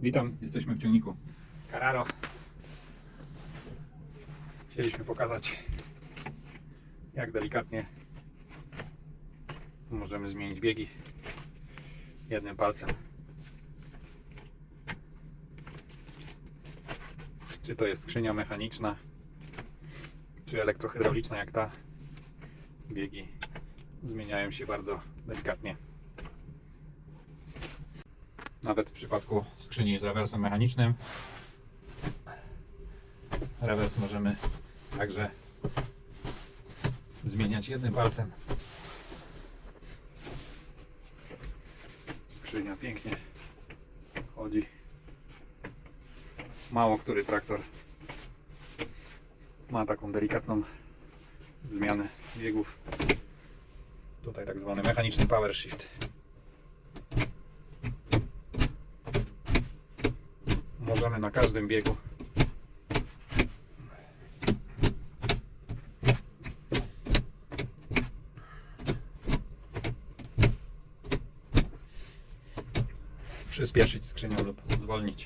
Witam, jesteśmy w ciągniku Carraro. Chcieliśmy pokazać, jak delikatnie możemy zmienić biegi jednym palcem. Czy to jest skrzynia mechaniczna, czy elektrohydrauliczna jak ta, biegi zmieniają się bardzo delikatnie. Nawet w przypadku skrzyni z rewersem mechanicznym rewers możemy także zmieniać jednym palcem. Skrzynia pięknie chodzi. Mało który traktor ma taką delikatną zmianę biegów. Tutaj tak zwany mechaniczny power shift. Możemy na każdym biegu przyspieszyć skrzynią lub zwolnić.